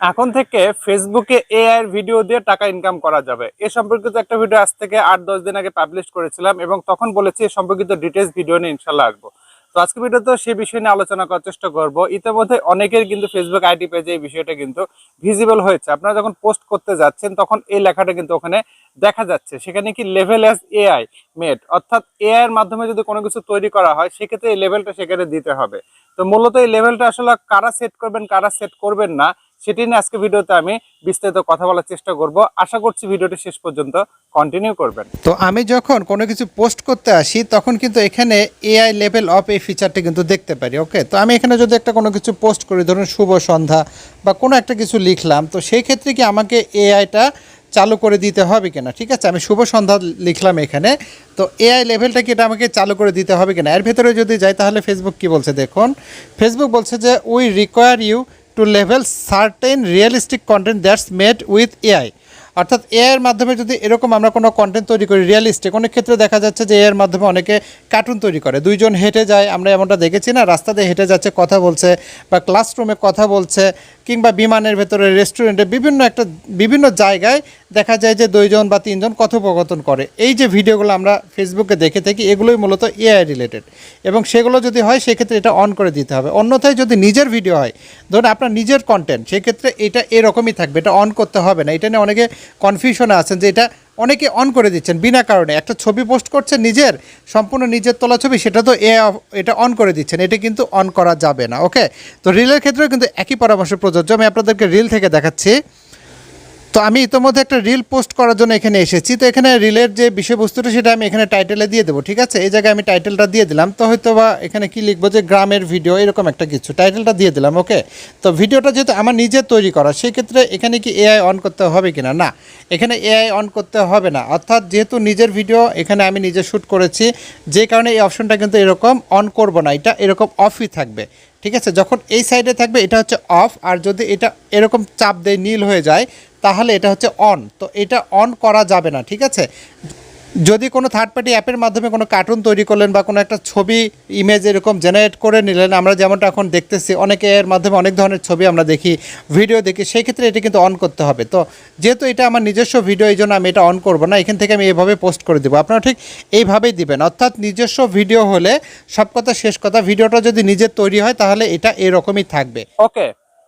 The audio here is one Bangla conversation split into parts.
এখন থেকে ফেসবুকে এআই ভিডিও দিয়ে টাকা ইনকাম করা যাবে। এ সম্পর্কিত একটা ভিডিও আজ থেকে আট দশ দিন আগে পাবলিশ করেছিলাম এবং তখন বলেছি এ সম্পর্কিত ডিটেলস ভিডিও নিয়ে ইনশাল্লাহ আসব। তো আজকে ভিডিওতে সেই বিষয় নিয়ে আলোচনা করার চেষ্টা করব। ইতিমধ্যে অনেকের কিন্তু ফেসবুক আইডি পেজে এই বিষয়টা কিন্তু ভিজিবল হয়েছে। আপনারা যখন পোস্ট করতে যাচ্ছেন, তখন এই লেখাটা কিন্তু ওখানে দেখা যাচ্ছে। সেখানে কি লেভেল অ্যাজ এআই মেড অর্থাৎ এআই এর মাধ্যমে যদি কোনো কিছু তৈরি করা হয়, সেক্ষেত্রে এই লেভেলটা সেখানে দিতে হবে। তো মূলত এই লেভেলটা আসলে কারা সেট করবেন, কারা সেট করবেন না সেটি নিয়ে আজকে ভিডিওতে আমি বিস্তারিত কথা বলার চেষ্টা করব। আশা করছি ভিডিওটি শেষ পর্যন্ত কন্টিনিউ করবেন। তো আমি যখন কোনো কিছু পোস্ট করতে আসি, তখন কিন্তু এখানে এআই লেভেল অফ এই ফিচারটি কিন্তু দেখতে পারি ওকে তো আমি এখানে যদি একটা কোনো কিছু পোস্ট করি, ধরুন শুভ সন্ধ্যা বা কোনো একটা কিছু লিখলাম, তো সেই ক্ষেত্রে কি আমাকে এআইটা চালু করে দিতে হবে কিনা, ঠিক আছে? আমি শুভ সন্ধ্যা লিখলাম এখানে, তো এআই লেভেলটা কি এটা আমাকে চালু করে দিতে হবে কিনা? এর ভেতরে যদি যাই, তাহলে ফেসবুক কি বলছে? দেখুন ফেসবুক বলছে যে we require you to level certain realistic content that's made with AI অর্থাৎ এআইয়ের মাধ্যমে যদি এরকম আমরা কোনো কন্টেন্ট তৈরি করি রিয়েলিস্টিক অনেক ক্ষেত্রে দেখা যাচ্ছে যে এআই এর মাধ্যমে অনেকে কার্টুন তৈরি করে। দুইজন হেঁটে যায়, আমরা এমনটা দেখেছি না, রাস্তা দিয়ে হেঁটে যাচ্ছে, কথা বলছে, বা ক্লাসরুমে কথা বলছে, কিংবা বিমানের ভেতরে রেস্টুরেন্টে বিভিন্ন একটা, বিভিন্ন জায়গায় দেখা যায় যে দুইজন বা তিনজন কথোপকথন করে। এই যে ভিডিওগুলো আমরা ফেসবুকে দেখে থাকি, এগুলোই মূলত এআই রিলেটেড এবং সেগুলো যদি হয়, সেক্ষেত্রে এটা অন করে দিতে হবে। অন্যথায় যদি নিজের ভিডিও হয়, ধরুন আপনার নিজের কন্টেন্ট সেক্ষেত্রে এটা এরকমই থাকবে, এটা অন করতে হবে না। এটা নিয়ে অনেকে কনফিউশনে আছেন যে এটা অনেকে অন করে দিচ্ছেন, বিনা কারণে। একটা ছবি পোস্ট করছেন নিজের, সম্পূর্ণ নিজের তোলা ছবি, সেটা তো এ এটা অন করে দিচ্ছেন, এটা কিন্তু অন করা যাবে না ওকে তো রিলের ক্ষেত্রেও কিন্তু একই পরামর্শ প্রযোজ্য। আমি আপনাদেরকে রিল থেকে দেখাচ্ছি। তো আমি ইতোমধ্যে একটা রিল পোস্ট করার জন্য এখানে এসেছি। তো এখানে রিলের যে বিষয়বস্তুটা সেটা আমি এখানে টাইটেলে দিয়ে দেবো, ঠিক আছে? এই জায়গায় আমি টাইটেলটা দিয়ে দিলাম। তো হয়তো বা এখানে কি লিখব যে গ্রামের ভিডিও এরকম একটা কিছু। টাইটেলটা দিয়ে দিলাম ওকে তো ভিডিওটা যেহেতু আমার নিজে তৈরি করা সেই ক্ষেত্রে এখানে কি এআই অন করতে হবে কিনা? না, এখানে এআই অন করতে হবে না। অর্থাৎ যেহেতু নিজের ভিডিও এখানে আমি নিজে শ্যুট করেছি, যে কারণে এই অপশনটা কিন্তু এরকম অন করব না। এটা এরকম অফই থাকবে। ঠিক আছে? যখন এই সাইডে থাকবে, এটা হচ্ছে অফ আর যদি এটা এরকম চাপ দেয় নীল হয়ে যায়, তাহলে এটা হচ্ছে অন তো এটা অন করা যাবে না, ঠিক আছে? যদি কোনো থার্ড পার্টি অ্যাপের মাধ্যমে কোনো কার্টুন তৈরি করলেন বা কোনো একটা ছবি ইমেজ এরকম জেনারেট করে নিলেন, আমরা যেমনটা এখন দেখতেছি, অনেকে এর মাধ্যমে অনেক ধরনের ছবি আমরা দেখি ভিডিও দেখি, সেই ক্ষেত্রে এটা কিন্তু অন করতে হবে। তো যেহেতু এটা আমার নিজস্ব ভিডিও এই জন্য আমি এটা অন করব না, এখান থেকে আমি এভাবে পোস্ট করে দেবো। আপনারা ঠিক এইভাবেই দিবেন। অর্থাৎ নিজস্ব ভিডিও হলে সব কথা শেষ কথা ভিডিওটা যদি নিজের তৈরি হয়, তাহলে এটা এরকমই থাকবে। ওকে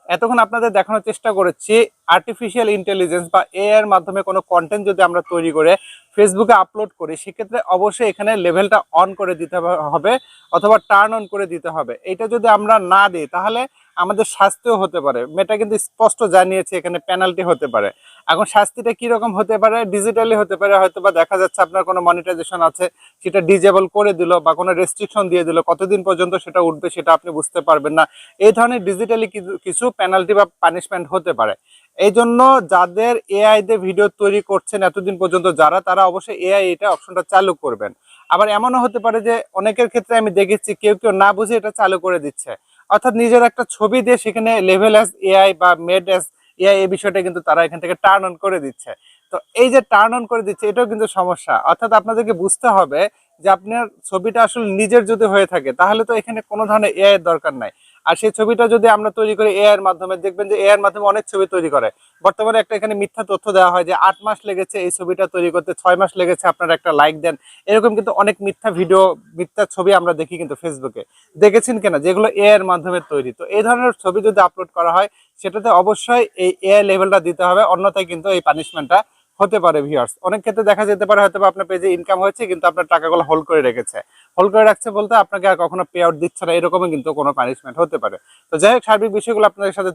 এতক্ষণ আপনাদের দেখানোর চেষ্টা করেছি আর্টিফিশিয়াল ইন্টেলিজেন্স বা এ এর মাধ্যমে কোনো কন্টেন্ট যদি আমরা তৈরি করে ফেসবুকে আপলোড করি, সেক্ষেত্রে অবশ্যই এখানে লেভেলটা অন করে দিতে হবে অথবা টার্ন অন করে দিতে হবে। এটা যদি আমরা না দিই, তাহলে আমাদের শাস্তিও হতে পারে। মেটা কিন্তু স্পষ্ট জানিয়েছে এখানে পেনাল্টি হতে পারে। এখন শাস্তিটা কি রকম হতে পারে? ডিজিটালি হতে পারে হয়তো বা দেখা যাচ্ছে আপনার কোনো মনিটাইজেশন আছে, সেটা ডিজেবল করে দিল বা কোনো রেস্ট্রিকশন দিয়ে দিল, কতদিন পর্যন্ত সেটা উঠবে সেটা আপনি বুঝতে পারবেন না। এই ধরনের ডিজিটালি কিছু পেনাল্টি বা পানিশমেন্ট হতে পারে। এই জন্য যাদের এআই দিয়ে ভিডিও তৈরি করছেন এতদিন পর্যন্ত যারা, তারা অবশ্যই এআই এটা অপশনটা চালু করবেন। আবার এমনও হতে পারে যে অনেকের ক্ষেত্রে আমি দেখেছি, কেউ কেউ না বুঝে এটা চালু করে দিচ্ছে। অর্থাৎ নিজের একটা ছবি দিয়ে সেখানে লেভেল অ্যাজ এআই বা মেড অ্যাজ এআই এই বিষয়টা কিন্তু তারা এখান থেকে টার্ন অন করে দিচ্ছে। তো এই যে টার্ন অন করে দিচ্ছে, এটাও কিন্তু সমস্যা। অর্থাৎ আপনাদেরকে বুঝতে হবে যে আপনার ছবিটা আসলে নিজের যদি হয়ে থাকে, তাহলে তো এখানে কোনো ধরনের এআই এর দরকার নাই। আর সেই ছবিটা যদি আমরা তৈরি করি এআই এর মাধ্যমে, দেখবেন যে এআই এর মাধ্যমে অনেক ছবি তৈরি করে। বর্তমানে একটা এখানে মিথ্যা তথ্য দেওয়া হয় যে আট মাস লেগেছে এই ছবিটা তৈরি করতে, ছয় মাস লেগেছে আপনারা একটা লাইক দেন। এরকম কিন্তু অনেক মিথ্যা ভিডিও মিথ্যা ছবি আমরা দেখি কিন্তু ফেসবুকে দেখেছেন কেনা? যেগুলো এআই এর মাধ্যমে তৈরি। তো এই ধরনের ছবি যদি আপলোড করা হয়, সেটাতে অবশ্যই এই এআই লেভেলটা দিতে হবে, অন্যথায় কিন্তু এই পানিশমেন্টটা হতে পারে ভিউয়ার্স অনেক ক্ষেত্রে দেখা যেতে পারে হয়তো আপনার পেজে ইনকাম হয়েছে, কিন্তু আপনার টাকাগুলো হোল্ড করে রেখেছে। হোল্ড করে রাখছে বলতে আপনাকে আর কখনো পে আউট দিচ্ছে না এরকমই কিন্তু কোনো পানিশমেন্ট হতে পারে। তো যাই হোক, সার্বিক বিষয়গুলো আপনাদের সাথে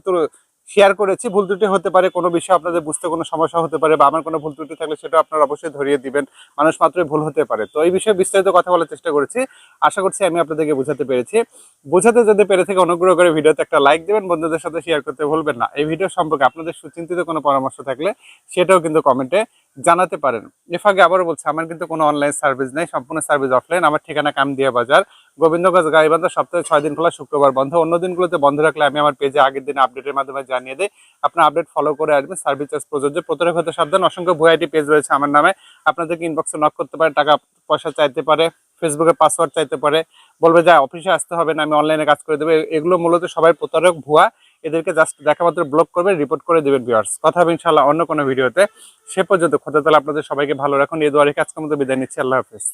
শেয়ার করেছি। ভুল ত্রুটি হতে পারে, কোনো বিষয় আপনাদের বুঝতে কোনো সমস্যা হতে পারে বা আমার কোনো ভুল ত্রুটি থাকলে সেটা আপনারা অবশ্যই ধরিয়ে দিবেন। মানুষ মাত্রই ভুল হতে পারে। তো এই বিষয়ে বিস্তারিত কথা বলার চেষ্টা করেছি। আশা করছি আমি আপনাদেরকে বোঝাতে পেরেছি। বোঝাতে যদি পেরে থেকে, অনুগ্রহ করে ভিডিওতে একটা লাইক দেবেন, বন্ধুদের সাথে শেয়ার করতে ভুলবেন না। এই ভিডিও সম্পর্কে আপনাদের সুচিন্তিত কোনো পরামর্শ থাকলে সেটাও কিন্তু কমেন্টে জানাতে পারেন। এর ফাঁকে আবারও বলছি, আমার কিন্তু কোনো অনলাইন সার্ভিস নেই, সম্পূর্ণ সার্ভিস অফলাইন আমার ঠিকানা কাম কামদিয়া বাজার গোবিন্দগঞ্জ গাইবান্ধা সপ্তাহে ছয় দিন খোলা, শুক্রবার বন্ধ। অন্য দিনগুলোতে বন্ধ রাখলে আমি আমার পেজে আগের দিনে আপডেটের মাধ্যমে জানিয়ে দিই। আপনার আপডেট ফলো করে আসবেন সার্ভিস চার্জ প্রযোজ্য। প্রতারক হতে সাবধান, অসংখ্য ভুয়াইটি পেজ রয়েছে আমার নামে। আপনাদেরকে ইনবক্সে নক করতে পারে, টাকা, পয়সা চাইতে পারে ফেসবুকে পাসওয়ার্ড চাইতে পারে। বলবে, যে অফিসে আসতে হবে না, আমি অনলাইনে কাজ করে দেবো। এগুলো মূলত সবাই প্রতারক, ভুয়া, এদেরকে জাস্ট দেখা মাত্র ব্লক করবে রিপোর্ট করে দেবেন ভিউয়ার্স কথা হবে ইনশাল্লাহ অন্য কোনো ভিডিওতে সে পর্যন্ত খোদা তাহলে আপনাদের সবাইকে ভালো রাখুন। এই দোয়ারে কাজকে মতো বিদায় নিচ্ছি। আল্লাহ হাফেজ।